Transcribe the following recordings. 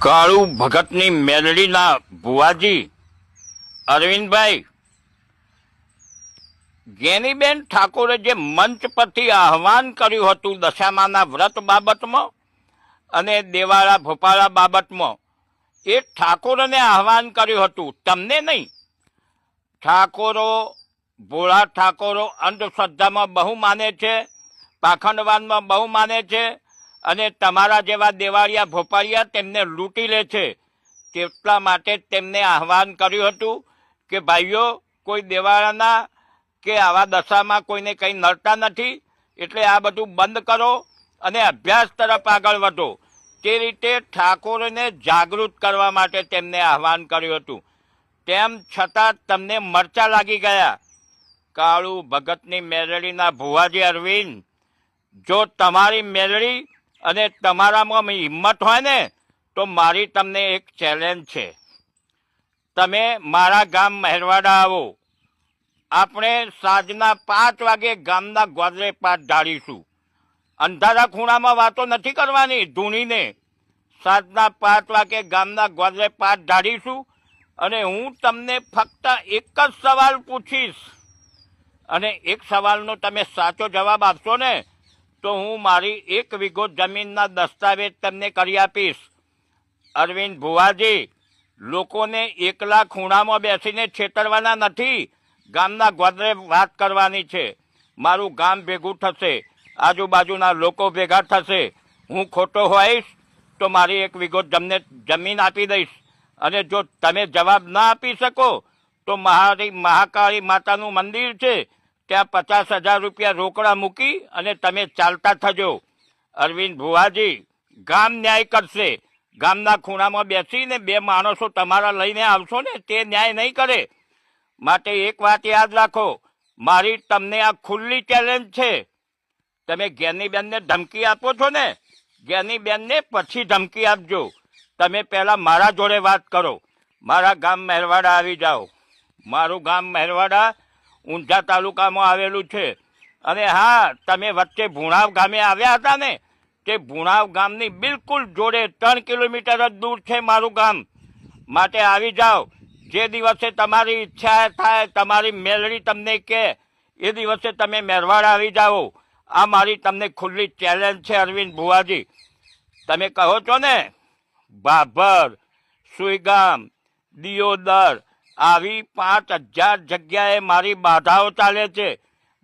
કાળુ ભગતની મેલડીના ભુવાજી અરવિંદભાઈ, ગેનીબેન ઠાકોરે જે મંચ પરથી આહવાન કર્યું હતું દશામાના વ્રત બાબતમાં અને દેવાળા ભોપાળા બાબતમાં, એ ઠાકોરને આહવાન કર્યું હતું. તમને નહીં. ઠાકોરો, ભોળા ઠાકોરો અંધશ્રદ્ધામાં બહુ માને છે, પાખંડવાનમાં બહુ માને છે અને તમારા જેવા દેવાળિયા ભોપાળિયા તેમને લૂંટી લે છે. તેટલા માટે તેમને આહવાન કર્યું હતું કે, ભાઈઓ, કોઈ દેવાળાના કે આવા દશામાં કોઈને કંઈ નડતા નથી, એટલે આ બધું બંધ કરો અને અભ્યાસ તરફ આગળ વધો. તે રીતે ઠાકોરને જાગૃત કરવા માટે તેમને આહવાન કર્યું હતું. તેમ છતાં તમને મરચા લાગી ગયા. કાળુ ભગતની મેલડીના ભુવાજી અરવિંદ, જો તમારી મેલડી અને તમારામાં હિંમત હોય ને, તો મારી તમને એક ચેલેન્જ છે. તમે મારા ગામ મહેરવાડા આવો. આપણે સાંજના પાંચ વાગે ગામના ગોદરે પાઠ ઢાળીશું. અંધારા ખૂણામાં વાતો નથી કરવાની ધૂણીને. સાંજના પાંચ વાગે ગામના ગોદરે પાઠ ઢાળીશું અને હું તમને ફક્ત એક જ સવાલ પૂછીશ. અને એક સવાલનો તમે સાચો જવાબ આપશો ને તો હું મારી એક વીઘો જમીનના દસ્તાવેજ તમને કરી આપીશ. અરવિંદ ભુવાજી, લોકોને એકલા ખૂણામાં બેસીને છેતરવાના નથી. ગામના ગોદરે વાત કરવાની છે. મારું ગામ ભેગું થશે. આજુબાજુના લોકો ભેગા થશે. હું ખોટો હોઈશ તો મારી એક વીઘો જમને જમીન આપી દઈશ. અને જો તમે જવાબ ના આપી શકો તો મારી મહાકાળી માતાનું મંદિર છે. ત્યાં પચાસ હજાર રૂપિયા રોકડા મૂકી અને તમે ચાલતા થજો. અરવિંદ ભુવાજી, ગામ ન્યાય કરશે. ગામના ખૂણામાં બેસીને બે માણસો તમારા લઈને આવશો ને તે ન્યાય નહીં કરે. માટે એક વાત યાદ રાખો, મારી તમને આ ખુલ્લી ચેલેન્જ છે. તમે જ્ઞાનીબેનને ધમકી આપો છો ને? જ્ઞાનીબેનને પછી ધમકી આપજો. તમે પહેલા મારા જોડે વાત કરો. મારા ગામ મહેરવાડા આવી જાઓ. મારું ગામ મહેરવાડા ઊંઝા તાલુકામાં આવેલું છે. અને હા, તમે વચ્ચે ભુણાવ ગામે આવ્યા હતા ને તે ભુણાવ ગામની બિલકુલ જોડે ત્રણ કિલોમીટર જ દૂર છે મારું ગામ. માટે આવી જાઓ. જે દિવસે તમારી ઈચ્છા થાય, તમારી મેલડી તમને કે એ દિવસે તમે મેરવાડ આવી જાઓ. આ મારી તમને ખુલ્લી ચેલેન્જ છે અરવિંદ ભુવાજી. તમે કહો છો ને, બાભર, સુઈગામ, દિયોદર આવી પાંચ હજાર જગ્યાએ મારી બાધાઓ ચાલે છે.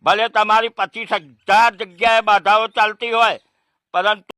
ભલે તમારી પચીસ હજાર જગ્યાએ બાધાઓ ચાલતી હોય, પરંતુ